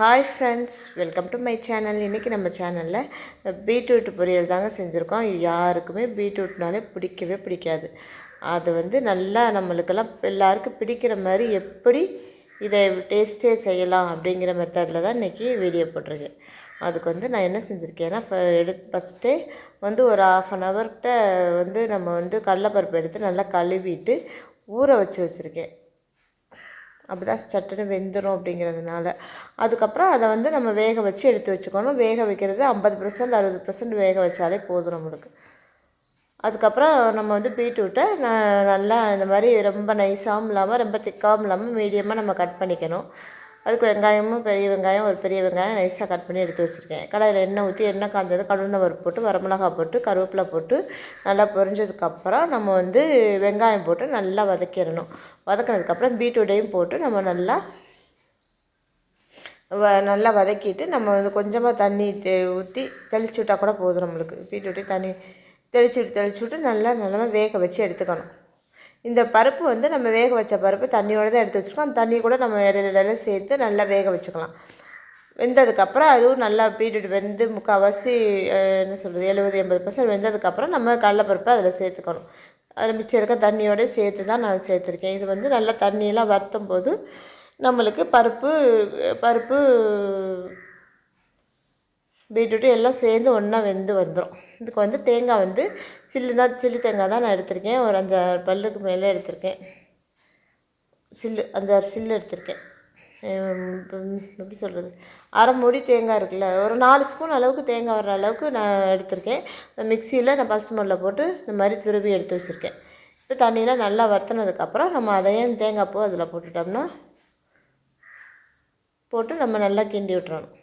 Hi friends welcome to my channel இன்றைக்கி நம்ம சேனலில் பீட்ரூட் பொரியல் தாங்க செஞ்சுருக்கோம். இது யாருக்குமே பீட்ரூட்னாலே பிடிக்கவே பிடிக்காது. அது வந்து நல்லா நம்மளுக்கெல்லாம் எல்லாருக்கும் பிடிக்கிற மாதிரி எப்படி இதை டேஸ்ட்டே செய்யலாம் அப்படிங்கிற மெத்தடில் தான் இன்றைக்கி வீடியோ போட்டிருக்கேன். அதுக்கு வந்து நான் என்ன செஞ்சுருக்கேன்னா எடு ஃபஸ்ட்டே வந்து ஒரு ஆஃப் அன் ஹவர்கிட்ட வந்து நம்ம வந்து கடலப்பருப்பு எடுத்து நல்லா கழுவிட்டு ஊற வச்சு வச்சுருக்கேன். அப்படி தான் சட்டுன்னு வெந்துடும் அப்படிங்கிறதுனால. அதுக்கப்புறம் அதை வந்து நம்ம வேக வச்சு எடுத்து வச்சுக்கணும். வேக வைக்கிறது ஐம்பது பர்சன்ட் அறுபது பர்சன்ட் வேக வச்சாலே போதும் நம்மளுக்கு. அதுக்கப்புறம் நம்ம வந்து பீட்ரூட்டை நான் நல்லா இந்த மாதிரி ரொம்ப நைஸாகவும் இல்லாமல் ரொம்ப திக்காகவும் இல்லாமல் மீடியமாக நம்ம கட் பண்ணிக்கணும். அதுக்கு வெங்காயமும் பெரிய வெங்காயம் ஒரு பெரிய வெங்காயம் நைஸாக கட் பண்ணி எடுத்து வச்சுருக்கேன். கடாயில் எண்ணெய் ஊற்றி எண்ணெய் காய்ஞ்சது கடுந்த பருப்பு போட்டு வரமிளகாய் போட்டு கருவேப்பிலை போட்டு நல்லா பொரிஞ்சதுக்கப்புறம் நம்ம வந்து வெங்காயம் போட்டு நல்லா வதக்கிடணும். வதக்கினதுக்கப்புறம் பீட்ரூட்டையும் போட்டு நம்ம நல்லா வ நல்லா வதக்கிட்டு நம்ம வந்து கொஞ்சமாக தண்ணி தே ஊற்றி தெளிச்சு விட்டால் கூட போதும் நம்மளுக்கு. பீட்ரூட்டையும் தண்ணி தெளிச்சு விட்டு தெளிச்சு விட்டு நல்லா நல்லா வேக வச்சு எடுத்துக்கணும். இந்த பருப்பு வந்து நம்ம வேக வச்ச பருப்பு தண்ணியோடு தான் எடுத்து வச்சுருக்கோம். அந்த தண்ணி கூட நம்ம இடையில இடையில சேர்த்து நல்லா வேக வச்சுக்கலாம். வெந்ததுக்கப்புறம் அதுவும் நல்லா பீட்ரூட் வெந்து முக்கால்வாசி என்ன சொல்கிறது எழுபது எண்பது பர்சன்ட் வெந்ததுக்கப்புறம் நம்ம கடலப்பருப்பை அதில் சேர்த்துக்கணும். அதில் மிச்சம் இருக்க தண்ணியோடு சேர்த்து தான் நான் சேர்த்துருக்கேன். இது வந்து நல்லா தண்ணியெல்லாம் வற்றும் போது நம்மளுக்கு பருப்பு பருப்பு பீட்ரூட்டு எல்லாம் சேர்ந்து ஒன்றா வெந்து வந்துடும் இதுக்கு வந்து தேங்காய் வந்து சில்லு தான் சில்லு தேங்காய் தான் நான் எடுத்திருக்கேன். ஒரு அஞ்சாறு பல்லுக்கு மேலே எடுத்திருக்கேன். சில்லு அஞ்சாறு சில்லு எடுத்திருக்கேன். எப்படி சொல்கிறது அரை மூடி தேங்காய் இருக்குல்ல ஒரு நாலு ஸ்பூன் அளவுக்கு தேங்காய் வர்ற அளவுக்கு நான் எடுத்திருக்கேன். மிக்சியில் நான் பச்சை மல்லில் போட்டு இந்த மாதிரி துருவி எடுத்து வச்சுருக்கேன். இப்போ தண்ணியில் நல்லா வற்றினதுக்கப்புறம் நம்ம அதையும் தேங்காய் பூ அதில் போட்டுட்டோம்னா போட்டு நம்ம நல்லா கிண்டி விட்டுறணும்.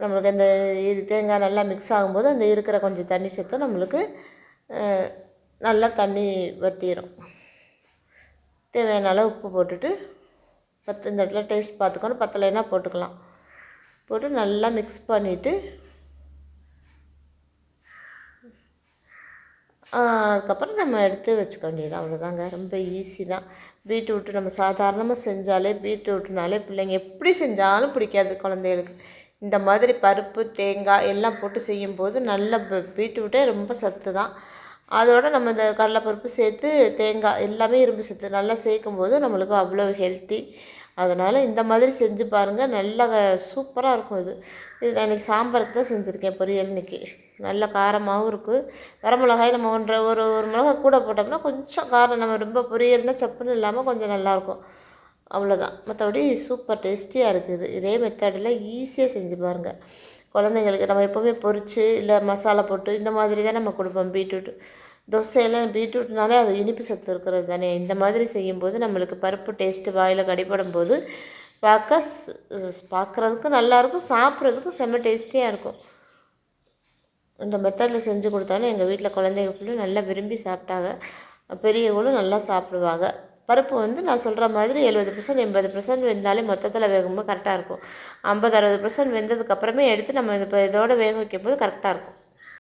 நம்மளுக்கு அந்த இது தேங்காய் நல்லா மிக்ஸ் ஆகும்போது அந்த இருக்கிற கொஞ்சம் தண்ணி சேர்த்து நம்மளுக்கு நல்லா தண்ணி வற்றிடும் தேவையான அளவு உப்பு போட்டுட்டு பத்து இந்த இடத்துல டேஸ்ட் பார்த்துக்கணும் பத்தலைனா போட்டுக்கலாம். போட்டு நல்லா மிக்ஸ் பண்ணிவிட்டு அதுக்கப்புறம் நம்ம எடுத்து வச்சுக்க வேண்டியது அவ்வளோதாங்க ரொம்ப ஈஸி தான். பீட்ரூட்டு நம்ம சாதாரணமாக செஞ்சாலே பீட்ரூட்னாலே பிள்ளைங்க எப்படி செஞ்சாலும் பிடிக்காது குழந்தைகளுக்கு. இந்த மாதிரி பருப்பு தேங்காய் எல்லாம் போட்டு செய்யும்போது நல்ல பீட்ரூட்டே ரொம்ப சத்து தான். அதோடு நம்ம இந்த கடலைப்பருப்பு சேர்த்து தேங்காய் எல்லாமே இரும்பு சத்து நல்லா சேர்க்கும் போது நம்மளுக்கு அவ்வளோ ஹெல்த்தி அதனால் இந்த மாதிரி செஞ்சு பாருங்கள் நல்லா சூப்பராக இருக்கும் இது. இது நான் இன்றைக்கி சாம்பாருக்கு தான் செஞ்சுருக்கேன் பொரியல் இன்றைக்கி நல்ல காரமாகவும் இருக்குது வரமிளகாய் நம்ம ஒன்றரை ஒரு ஒரு மிளகாய் கூட போட்டோம்னா கொஞ்சம் காரம் நம்ம ரொம்ப பொரியல்னால் சப்புன்னு இல்லாமல் கொஞ்சம் நல்லாயிருக்கும் அவ்வளோதான் மற்றபடி சூப்பர் டேஸ்டியாக இருக்குது. இதே மெத்தடில் ஈஸியாக செஞ்சு பாருங்கள் குழந்தைங்களுக்கு நம்ம எப்போவுமே பொரித்து இல்லை மசாலா போட்டு இந்த மாதிரி தான் நம்ம கொடுப்போம் பீட்ரூட் தோசையெல்லாம் பீட்ரூட்னாலே அது இனிப்பு சத்து இருக்கிறது தானே. இந்த மாதிரி செய்யும்போது நம்மளுக்கு பருப்பு டேஸ்ட்டு வாயில் கடிப்படும் போது பார்க்க பார்க்குறதுக்கும் நல்லாயிருக்கும் சாப்பிட்றதுக்கும் செம்ம டேஸ்டியாக இருக்கும். இந்த மெத்தடில் செஞ்சு கொடுத்தாலும் எங்கள் வீட்டில் குழந்தைங்க ஃபுல்லும் நல்லா விரும்பி சாப்பிட்டாங்க. பெரியவங்களும் நல்லா சாப்பிடுவாங்க. பருப்பு வந்து நான் சொல்கிற மாதிரி எழுபது பர்சன்ட் எண்பது பர்சன்ட் வெந்தாலே மொத்தத்தில் வேகும்போது கரெக்டாக இருக்கும். ஐம்பது அறுபது பர்சன்ட் வெந்ததுக்கப்புறமே எடுத்து நம்ம இப்போ இதோட வேக வைக்கும் போது கரெக்டாக இருக்கும்.